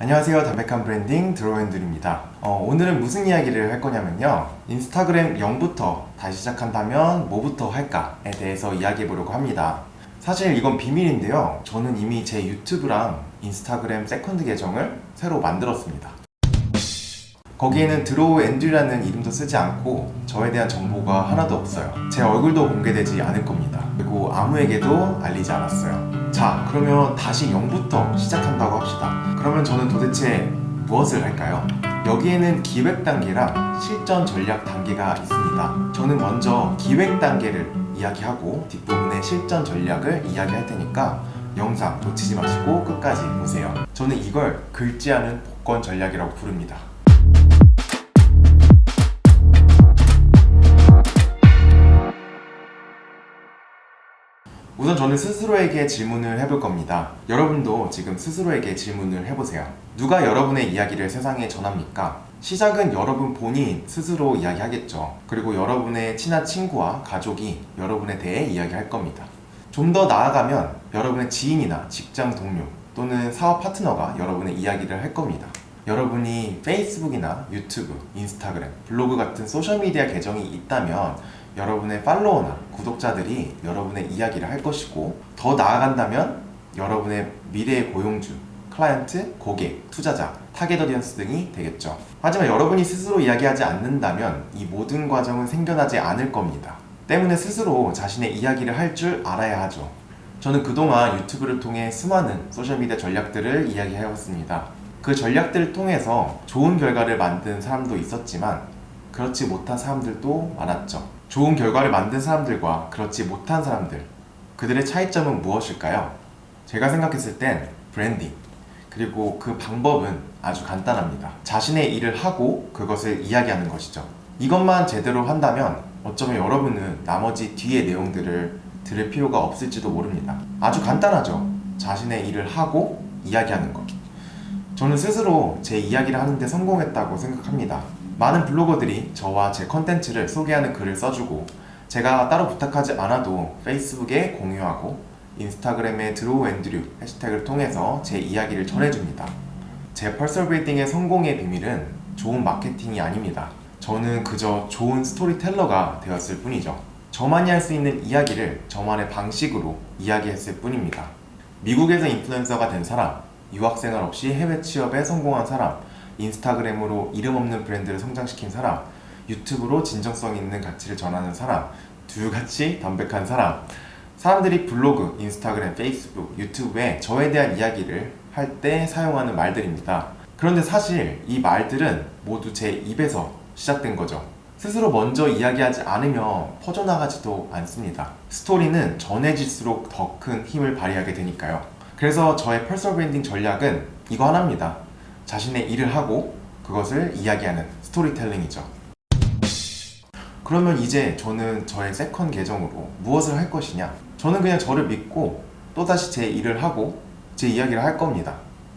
안녕하세요. 담백한 브랜딩 드로앤들입니다. 어, 오늘은 무슨 이야기를 할 거냐면요. 인스타그램 0부터 다시 시작한다면 뭐부터 할까에 대해서 이야기해 보려고 합니다. 사실 이건 비밀인데요. 저는 이미 제 유튜브랑 인스타그램 세컨드 계정을 새로 만들었습니다. 거기에는 드로우 앤드라는 이름도 쓰지 않고 저에 대한 정보가 하나도 없어요. 제 얼굴도 공개되지 않을 겁니다. 그리고 아무에게도 알리지 않았어요. 자, 그러면 다시 0부터 시작한다고 합시다. 그러면 저는 도대체 무엇을 할까요? 여기에는 기획 단계랑 실전 전략 단계가 있습니다. 저는 먼저 기획 단계를 이야기하고 뒷부분에 실전 전략을 이야기할 테니까 영상 놓치지 마시고 끝까지 보세요. 저는 이걸 긁지 않은 복권 전략이라고 부릅니다. 우선 저는 스스로에게 질문을 해볼 겁니다. 여러분도 지금 스스로에게 질문을 해보세요. 누가 여러분의 이야기를 세상에 전합니까? 시작은 여러분 본인 스스로 이야기하겠죠. 그리고 여러분의 친한 친구와 가족이 여러분에 대해 이야기할 겁니다. 좀 더 나아가면 여러분의 지인이나 직장 동료 또는 사업 파트너가 여러분의 이야기를 할 겁니다. 여러분이 페이스북이나 유튜브, 인스타그램, 블로그 같은 소셜미디어 계정이 있다면 여러분의 팔로워나 구독자들이 여러분의 이야기를 할 것이고 더 나아간다면 여러분의 미래의 고용주, 클라이언트, 고객, 투자자, 타겟 어디언스 등이 되겠죠. 하지만 여러분이 스스로 이야기하지 않는다면 이 모든 과정은 생겨나지 않을 겁니다. 때문에 스스로 자신의 이야기를 할 줄 알아야 하죠. 저는 그동안 유튜브를 통해 수많은 소셜미디어 전략들을 이야기해왔습니다. 그 전략들을 통해서 좋은 결과를 만든 사람도 있었지만 그렇지 못한 사람들도 많았죠. 좋은 결과를 만든 사람들과 그렇지 못한 사람들, 그들의 차이점은 무엇일까요? 제가 생각했을 땐 브랜딩, 그리고 그 방법은 아주 간단합니다. 자신의 일을 하고 그것을 이야기하는 것이죠. 이것만 제대로 한다면 어쩌면 여러분은 나머지 뒤의 내용들을 들을 필요가 없을지도 모릅니다. 아주 간단하죠. 자신의 일을 하고 이야기하는 것. 저는 스스로 제 이야기를 하는데 성공했다고 생각합니다. 많은 블로거들이 저와 제 컨텐츠를 소개하는 글을 써주고 제가 따로 부탁하지 않아도 페이스북에 공유하고 인스타그램에 드로우 앤드류 해시태그를 통해서 제 이야기를 전해줍니다. 제 브리딩의 성공의 비밀은 좋은 마케팅이 아닙니다. 저는 그저 좋은 스토리텔러가 되었을 뿐이죠. 저만이 할 수 있는 이야기를 저만의 방식으로 이야기했을 뿐입니다. 미국에서 인플루엔서가 된 사람, 유학생활 없이 해외 취업에 성공한 사람, 인스타그램으로 이름 없는 브랜드를 성장시킨 사람, 유튜브로 진정성 있는 가치를 전하는 사람, 둘같이 담백한 사람, 사람들이 블로그, 인스타그램, 페이스북, 유튜브에 저에 대한 이야기를 할 때 사용하는 말들입니다. 그런데 사실 이 말들은 모두 제 입에서 시작된 거죠. 스스로 먼저 이야기하지 않으면 퍼져나가지도 않습니다. 스토리는 전해질수록 더 큰 힘을 발휘하게 되니까요. 그래서 저의 퍼스널 브랜딩 전략은 이거 하나입니다. 자신의 일을 하고 그것을 이야기하는 스토리텔링이죠. 그러면 이제 저는 저의 세컨 계정으로 무엇을 할 것이냐? 저는 그냥 저를 믿고 또다시 제 일을 하고 제 이야기를 할 겁니다.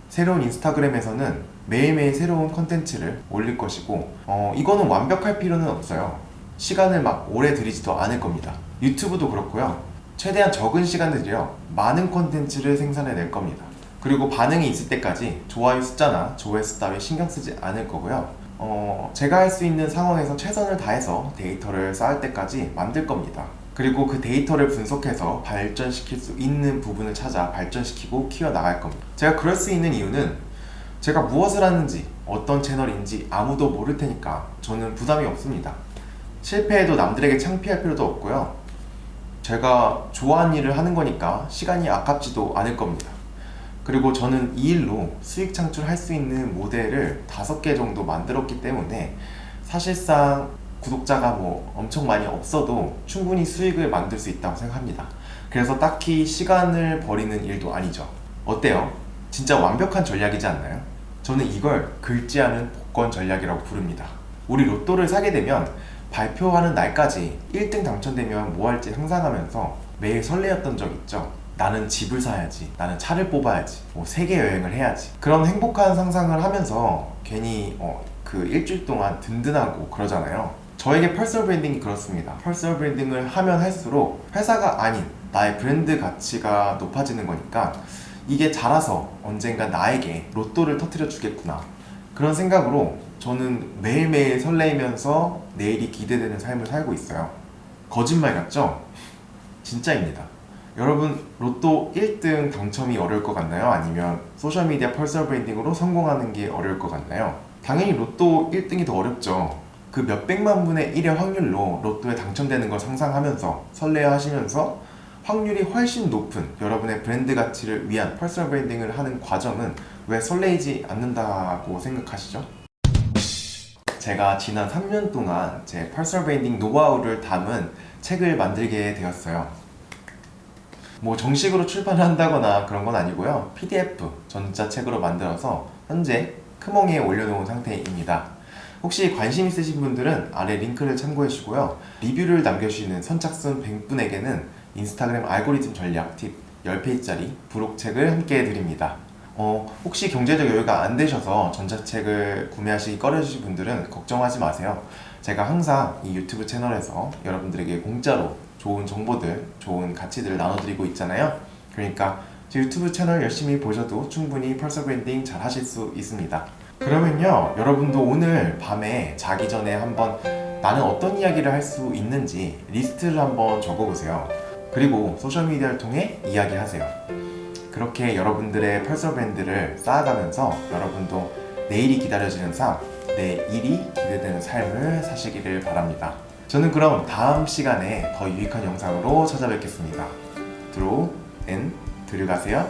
새로운 인스타그램에서는 매일매일 새로운 컨텐츠를 올릴 것이고 어, 이거는 완벽할 필요는 없어요. 시간을 막 오래 들이지도 않을 겁니다. 유튜브도 그렇고요. 최대한 적은 시간을 들여 많은 컨텐츠를 생산해낼 겁니다. 그리고 반응이 있을 때까지 좋아요 숫자나 조회수 따위 신경 쓰지 않을 거고요. 어, 제가 할 수 있는 상황에서 최선을 다해서 데이터를 쌓을 때까지 만들 겁니다. 그리고 그 데이터를 분석해서 발전시킬 수 있는 부분을 찾아 발전시키고 키워나갈 겁니다. 제가 그럴 수 있는 이유는 제가 무엇을 하는지, 어떤 채널인지 아무도 모를 테니까 저는 부담이 없습니다. 실패해도 남들에게 창피할 필요도 없고요. 제가 좋아하는 일을 하는 거니까 시간이 아깝지도 않을 겁니다. 그리고 저는 이 일로 수익 창출할 수 있는 모델을 다섯 개 정도 만들었기 때문에 사실상 구독자가 뭐 엄청 많이 없어도 충분히 수익을 만들 수 있다고 생각합니다. 그래서 딱히 시간을 버리는 일도 아니죠. 어때요? 진짜 완벽한 전략이지 않나요? 저는 이걸 긁지 않은 복권 전략이라고 부릅니다. 우리 로또를 사게 되면 발표하는 날까지 1등 당첨되면 뭐 할지 상상하면서 매일 설레었던 적 있죠. 나는 집을 사야지, 나는 차를 뽑아야지, 뭐 세계 여행을 해야지. 그런 행복한 상상을 하면서 괜히 어, 그 일주일 동안 든든하고 그러잖아요. 저에게 퍼스널 브랜딩이 그렇습니다. 퍼스널 브랜딩을 하면 할수록 회사가 아닌 나의 브랜드 가치가 높아지는 거니까 이게 자라서 언젠가 나에게 로또를 터트려 주겠구나. 그런 생각으로 저는 매일매일 설레이면서 내일이 기대되는 삶을 살고 있어요. 거짓말 같죠? 진짜입니다. 여러분, 로또 1등 당첨이 어려울 것 같나요? 아니면 소셜미디어 퍼스널 브랜딩으로 성공하는 게 어려울 것 같나요? 당연히 로또 1등이 더 어렵죠. 그 몇백만 분의 1의 확률로 로또에 당첨되는 걸 상상하면서 설레어 하시면서 확률이 훨씬 높은 여러분의 브랜드 가치를 위한 퍼스널 브랜딩을 하는 과정은 왜 설레이지 않는다고 생각하시죠? 제가 지난 3년 동안 제 퍼스널 브랜딩 노하우를 담은 책을 만들게 되었어요. 뭐 정식으로 출판을 한다거나 그런 건 아니고요. PDF 전자책으로 만들어서 현재 크몽에 올려놓은 상태입니다. 혹시 관심 있으신 분들은 아래 링크를 참고해 주시고요. 리뷰를 남겨주시는 선착순 100분에게는 인스타그램 알고리즘 전략 팁 10페이지짜리 부록책을 함께 드립니다. 어, 혹시 경제적 여유가 안 되셔서 전자책을 구매하시기 꺼려지신 분들은 걱정하지 마세요. 제가 항상 이 유튜브 채널에서 여러분들에게 공짜로 좋은 정보들, 좋은 가치들을 나눠드리고 있잖아요. 그러니까 제 유튜브 채널 열심히 보셔도 충분히 퍼서 브랜딩 잘 하실 수 있습니다. 그러면요, 여러분도 오늘 밤에 자기 전에 한번 나는 어떤 이야기를 할 수 있는지 리스트를 한번 적어보세요. 그리고 소셜미디어를 통해 이야기하세요. 그렇게 여러분들의 퍼스널 브랜드를 쌓아가면서 여러분도 내일이 기다려지는 삶, 내 일이 기대되는 삶을 사시기를 바랍니다. 저는 그럼 다음 시간에 더 유익한 영상으로 찾아뵙겠습니다. 들어오 앤 들어가세요.